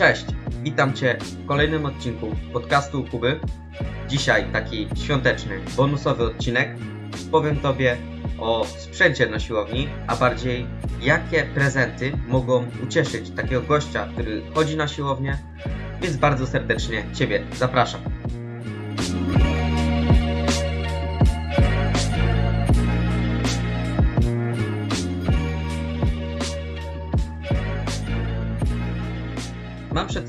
Cześć, witam Cię w kolejnym odcinku podcastu Kuby. Dzisiaj taki świąteczny, bonusowy odcinek. Powiem Tobie o sprzęcie na siłowni, a bardziej jakie prezenty mogą ucieszyć takiego gościa, który chodzi na siłownię, więc bardzo serdecznie Ciebie zapraszam.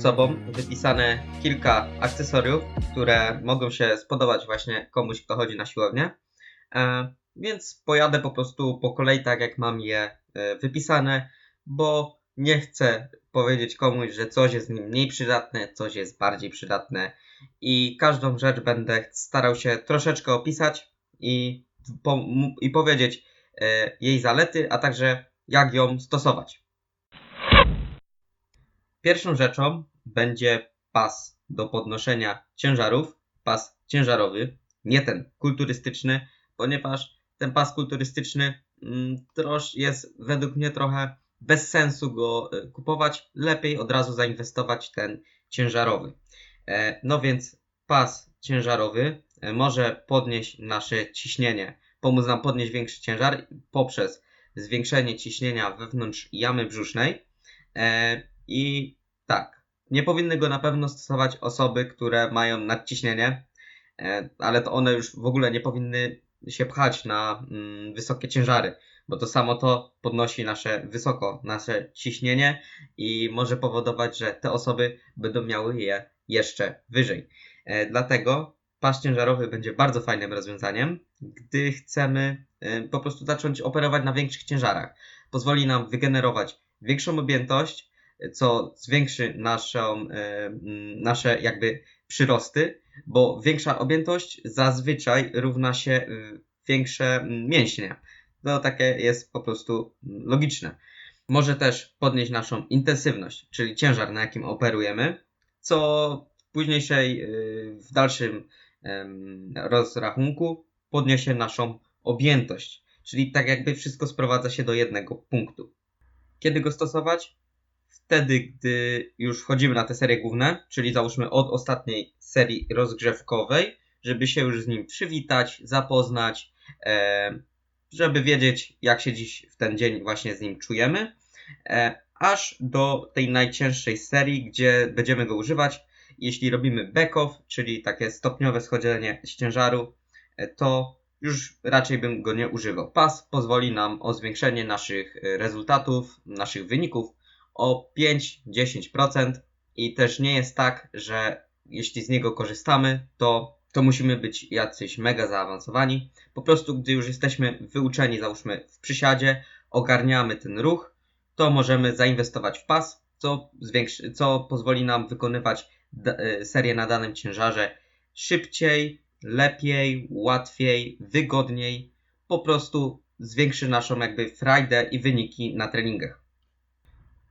Sobą wypisane kilka akcesoriów, które mogą się spodobać właśnie komuś, kto chodzi na siłownię. E, więc pojadę po prostu po kolei tak, jak mam je e, wypisane, bo nie chcę powiedzieć komuś, że coś jest mniej przydatne, coś jest bardziej przydatne i każdą rzecz będę starał się troszeczkę opisać i, po, i powiedzieć e, jej zalety, a także jak ją stosować. Pierwszą rzeczą będzie pas do podnoszenia ciężarów, pas ciężarowy, nie ten kulturystyczny, ponieważ ten pas kulturystyczny mm, trosz jest według mnie trochę bez sensu go e, kupować. Lepiej od razu zainwestować ten ciężarowy. E, no więc pas ciężarowy e, może podnieść nasze ciśnienie, pomóc nam podnieść większy ciężar poprzez zwiększenie ciśnienia wewnątrz jamy brzusznej. I tak, nie powinny go na pewno stosować osoby, które mają nadciśnienie, ale to one już w ogóle nie powinny się pchać na mm, wysokie ciężary, bo to samo to podnosi nasze wysoko, nasze ciśnienie i może powodować, że te osoby będą miały je jeszcze wyżej. E, dlatego pas ciężarowy będzie bardzo fajnym rozwiązaniem, gdy chcemy e, po prostu zacząć operować na większych ciężarach. Pozwoli nam wygenerować większą objętość, co zwiększy naszą, e, nasze jakby przyrosty, bo większa objętość zazwyczaj równa się y, większe mięśnie. To takie jest po prostu logiczne. Może też podnieść naszą intensywność, czyli ciężar, na jakim operujemy, co w późniejszej, y, w dalszym rozrachunku podniesie naszą objętość. Czyli tak jakby wszystko sprowadza się do jednego punktu. Kiedy go stosować? Wtedy, gdy już wchodzimy na te serie główne, czyli załóżmy od ostatniej serii rozgrzewkowej, żeby się już z nim przywitać, zapoznać, e, żeby wiedzieć, jak się dziś w ten dzień właśnie z nim czujemy, e, aż do tej najcięższej serii, gdzie będziemy go używać. Jeśli robimy back-off, czyli takie stopniowe schodzenie z ciężaru, e, to już raczej bym go nie używał. Pas pozwoli nam o zwiększenie naszych rezultatów, naszych wyników o 5-10% i też nie jest tak, że jeśli z niego korzystamy, to, to musimy być jacyś mega zaawansowani. Po prostu, gdy już jesteśmy wyuczeni, załóżmy w przysiadzie, ogarniamy ten ruch, to możemy zainwestować w pas, co, zwiększy, co pozwoli nam wykonywać e, serię na danym ciężarze szybciej, lepiej, łatwiej, wygodniej. Po prostu zwiększy naszą jakby frajdę i wyniki na treningach.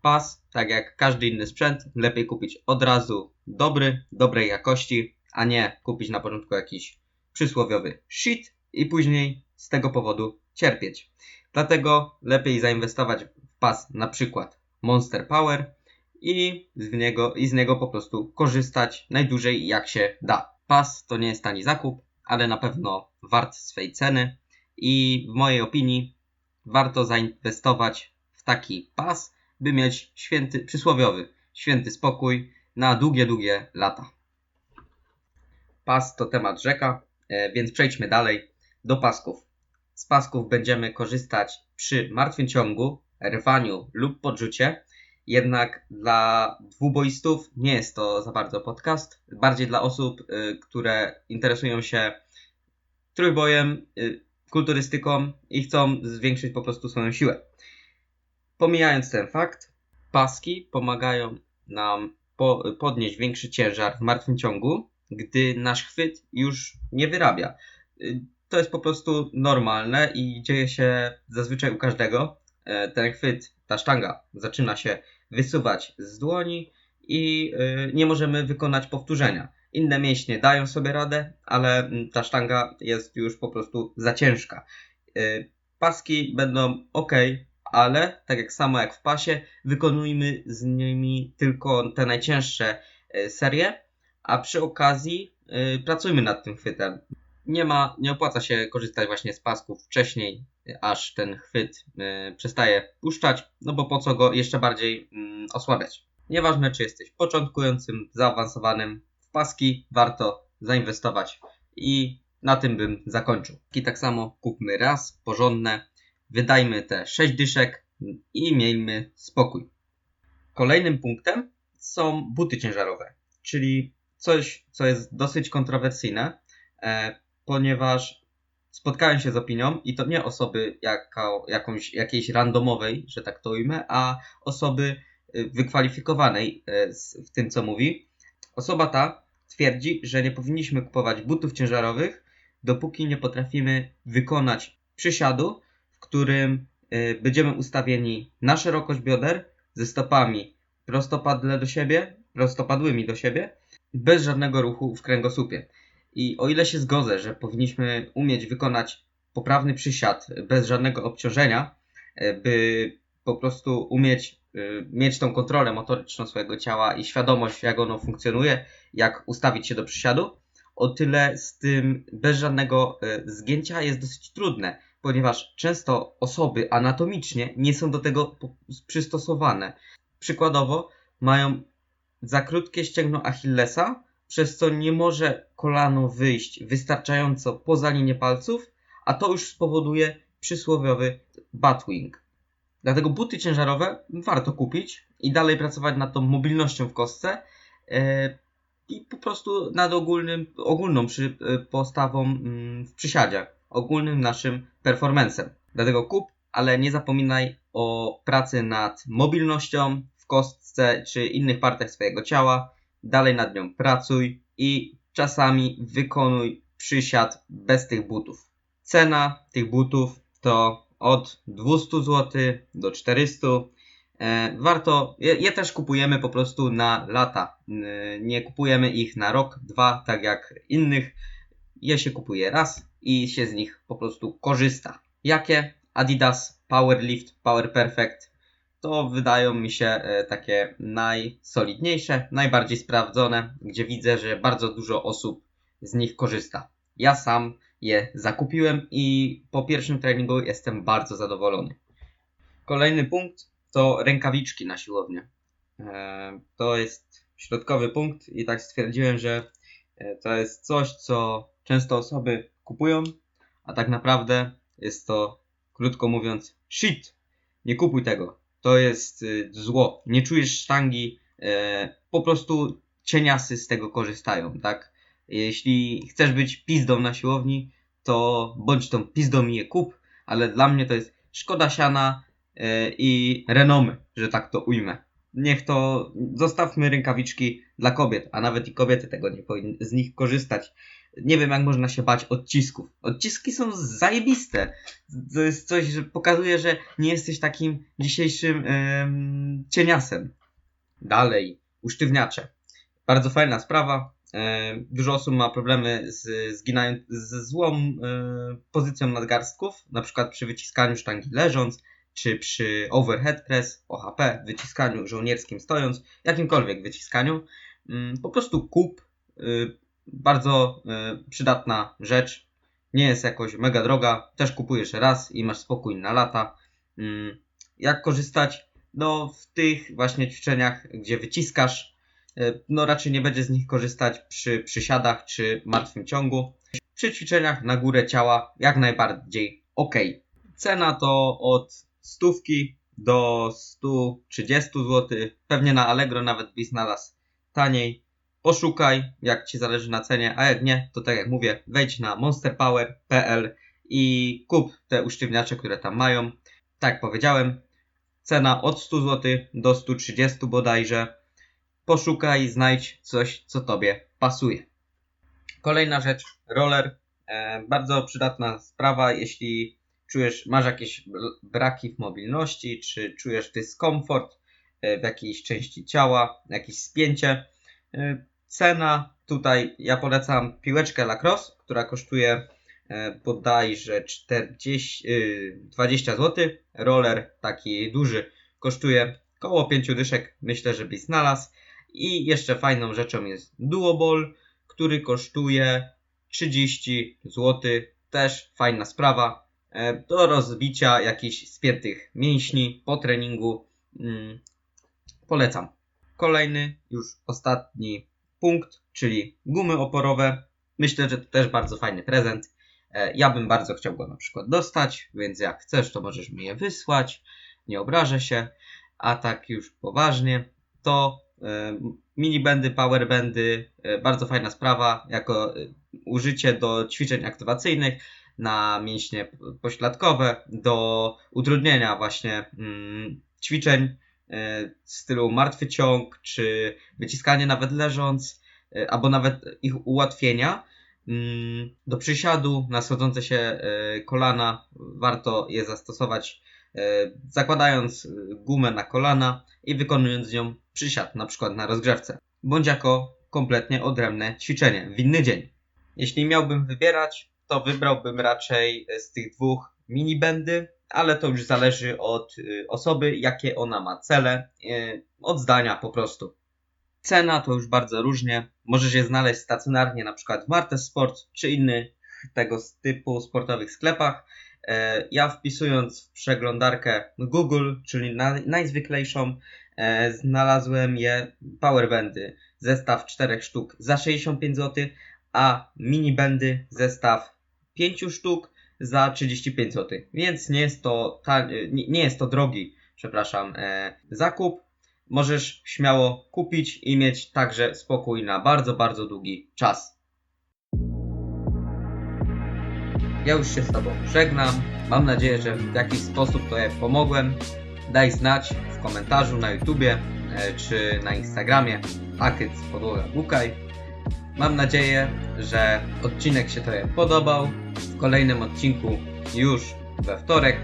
Pas, tak jak każdy inny sprzęt, lepiej kupić od razu dobry, dobrej jakości, a nie kupić na początku jakiś przysłowiowy shit i później z tego powodu cierpieć. Dlatego lepiej zainwestować w pas na przykład Monster Power i z niego, i z niego po prostu korzystać najdłużej jak się da. Pas to nie jest tani zakup, ale na pewno wart swej ceny i w mojej opinii warto zainwestować w taki pas, by mieć święty, przysłowiowy, święty spokój na długie, długie lata. Pas to temat rzeka, e, więc przejdźmy dalej do pasków. Z pasków będziemy korzystać przy martwym ciągu, rwaniu lub podrzucie. Jednak dla dwuboistów nie jest to za bardzo podcast. Bardziej dla osób, e, które interesują się trójbojem, e, kulturystyką i chcą zwiększyć po prostu swoją siłę. Pomijając ten fakt, paski pomagają nam po, podnieść większy ciężar w martwym ciągu, gdy nasz chwyt już nie wyrabia. Y, to jest po prostu normalne i dzieje się zazwyczaj u każdego. E, ten chwyt, ta sztanga zaczyna się wysuwać z dłoni i y, nie możemy wykonać powtórzenia. Inne mięśnie dają sobie radę, ale mm, ta sztanga jest już po prostu za ciężka. Y, paski będą ok, ale tak jak samo jak w pasie, wykonujmy z nimi tylko te najcięższe e, serie, a przy okazji e, pracujmy nad tym chwytem. Nie ma, nie opłaca się korzystać właśnie z pasków wcześniej, aż ten chwyt e, przestaje puszczać, no bo po co go jeszcze bardziej mm, osłabiać. Nieważne czy jesteś początkującym, zaawansowanym, w paski warto zainwestować i na tym bym zakończył. I tak samo kupmy raz, porządne, wydajmy te 6 dyszek i miejmy spokój. Kolejnym punktem są buty ciężarowe, czyli coś, co jest dosyć kontrowersyjne, e, ponieważ spotkałem się z opinią i to nie osoby jakąś, jakiejś randomowej, że tak to ujmę, a osoby y, wykwalifikowanej e, w tym, co mówi. Osoba ta twierdzi, że nie powinniśmy kupować butów ciężarowych, dopóki nie potrafimy wykonać przysiadu, którym y, będziemy ustawieni na szerokość bioder ze stopami prostopadle do siebie, prostopadłymi do siebie, bez żadnego ruchu w kręgosłupie. I o ile się zgodzę, że powinniśmy umieć wykonać poprawny przysiad bez żadnego obciążenia, y, by po prostu umieć y, mieć tą kontrolę motoryczną swojego ciała i świadomość, jak ono funkcjonuje, jak ustawić się do przysiadu, o tyle z tym bez żadnego y, zgięcia jest dosyć trudne, ponieważ często osoby anatomicznie nie są do tego przystosowane. Przykładowo, mają za krótkie ścięgno Achillesa, przez co nie może kolano wyjść wystarczająco poza linię palców, a to już spowoduje przysłowiowy batwing. Dlatego buty ciężarowe warto kupić i dalej pracować nad tą mobilnością w kostce e, i po prostu nad ogólnym, ogólną przy, e, postawą mm, w przysiadzie, ogólnym naszym performancem. Dlatego kup, ale nie zapominaj o pracy nad mobilnością w kostce czy innych partiach swojego ciała. Dalej nad nią pracuj i czasami wykonuj przysiad bez tych butów. Cena tych butów to od 200 zł do 400. E, warto, je, je też kupujemy po prostu na lata. E, Nie kupujemy ich na rok, dwa, tak jak innych. Je się kupuje raz i się z nich po prostu korzysta. Jakie? Adidas Powerlift, Power Perfect to wydają mi się e, takie najsolidniejsze, najbardziej sprawdzone, gdzie widzę, że bardzo dużo osób z nich korzysta. Ja sam je zakupiłem i po pierwszym treningu jestem bardzo zadowolony. Kolejny punkt to rękawiczki na siłownię. E, To jest środkowy punkt i tak stwierdziłem, że e, to jest coś, co często osoby kupują, a tak naprawdę jest to, krótko mówiąc, shit. Nie kupuj tego. To jest y, zło. Nie czujesz sztangi, e, po prostu cieniasy z tego korzystają, tak? Jeśli chcesz być pizdą na siłowni, to bądź tą pizdą i je kup, ale dla mnie to jest szkoda siana i renomy, że tak to ujmę. Niech to, zostawmy rękawiczki dla kobiet, a nawet i kobiety tego nie powinny z nich korzystać. Nie wiem, jak można się bać odcisków. Odciski są zajebiste. To jest coś, że pokazuje, że nie jesteś takim dzisiejszym em, cieniasem. Dalej, usztywniacze. Bardzo fajna sprawa. E, dużo osób ma problemy z, zginają, z złą e, pozycją nadgarstków, na przykład przy wyciskaniu sztangi leżąc, czy przy overhead press, OHP, wyciskaniu żołnierskim stojąc, jakimkolwiek wyciskaniu. Mm, Po prostu kup. y, Bardzo y, przydatna rzecz. Nie jest jakoś mega droga. Też kupujesz raz i masz spokój na lata. Mm, Jak korzystać? No, w tych właśnie ćwiczeniach, gdzie wyciskasz, y, no raczej nie będzie z nich korzystać przy przysiadach czy martwym ciągu. Przy ćwiczeniach na górę ciała jak najbardziej ok. Cena to od stówki do 130 zł. Pewnie na Allegro nawet byś znalazł taniej. Poszukaj, jak Ci zależy na cenie, a jak nie, to tak jak mówię, wejdź na monsterpower.pl i kup te usztywniacze, które tam mają. Tak jak powiedziałem, cena od 100 zł do 130 bodajże. Poszukaj, znajdź coś, co Tobie pasuje. Kolejna rzecz, roller. E, bardzo przydatna sprawa, jeśli czujesz, masz jakieś br- braki w mobilności, czy czujesz dyskomfort e, w jakiejś części ciała, jakieś spięcie. E, Cena tutaj, ja polecam piłeczkę lacrosse, która kosztuje e, bodajże 40, y, 20 zł. Roller taki duży kosztuje koło 5 dyszek. Myślę, że byś znalazł. I jeszcze fajną rzeczą jest Duoball, który kosztuje 30 zł. Też fajna sprawa. E, Do rozbicia jakichś spiętych mięśni po treningu. Mm, Polecam. Kolejny, już ostatni punkt, czyli gumy oporowe. Myślę, że to też bardzo fajny prezent. E, Ja bym bardzo chciał go na przykład dostać, więc jak chcesz, to możesz mi je wysłać. Nie obrażę się. A tak już poważnie, to e, minibendy, powerbendy, bardzo fajna sprawa, jako użycie do ćwiczeń aktywacyjnych na mięśnie pośladkowe, do utrudnienia właśnie mm, ćwiczeń e, w stylu martwy ciąg, czy wyciskanie nawet leżąc, e, albo nawet ich ułatwienia. Mm, Do przysiadu na schodzące się e, kolana warto je zastosować, zakładając gumę na kolana i wykonując z nią przysiad, na przykład na rozgrzewce, bądź jako kompletnie odrębne ćwiczenie w inny dzień. Jeśli miałbym wybierać, to wybrałbym raczej e, z tych dwóch minibendy, ale to już zależy od y, osoby, jakie ona ma cele, y, od zdania po prostu. Cena to już bardzo różnie. Możesz je znaleźć stacjonarnie, na przykład w Martes Sport czy innych tego typu sportowych sklepach. E, Ja wpisując w przeglądarkę Google, czyli na, najzwyklejszą, e, znalazłem je powerbandy. Zestaw 4 sztuk za 65 zł, a minibendy zestaw 5 sztuk za 35 zł. Więc nie jest to, ta, nie, jest to drogi, przepraszam, e, zakup. Możesz śmiało kupić i mieć także spokój na bardzo, bardzo długi czas. Ja już się z Tobą żegnam. Mam nadzieję, że w jakiś sposób Tobie pomogłem. Daj znać w komentarzu na YouTubie e, czy na Instagramie z podłoga Bukaj. Mam nadzieję, że odcinek się Tobie podobał. W kolejnym odcinku już we wtorek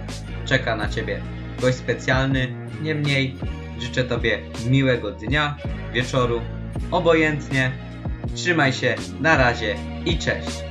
czeka na Ciebie gość specjalny. Niemniej życzę Tobie miłego dnia, wieczoru, obojętnie. Trzymaj się, na razie i cześć.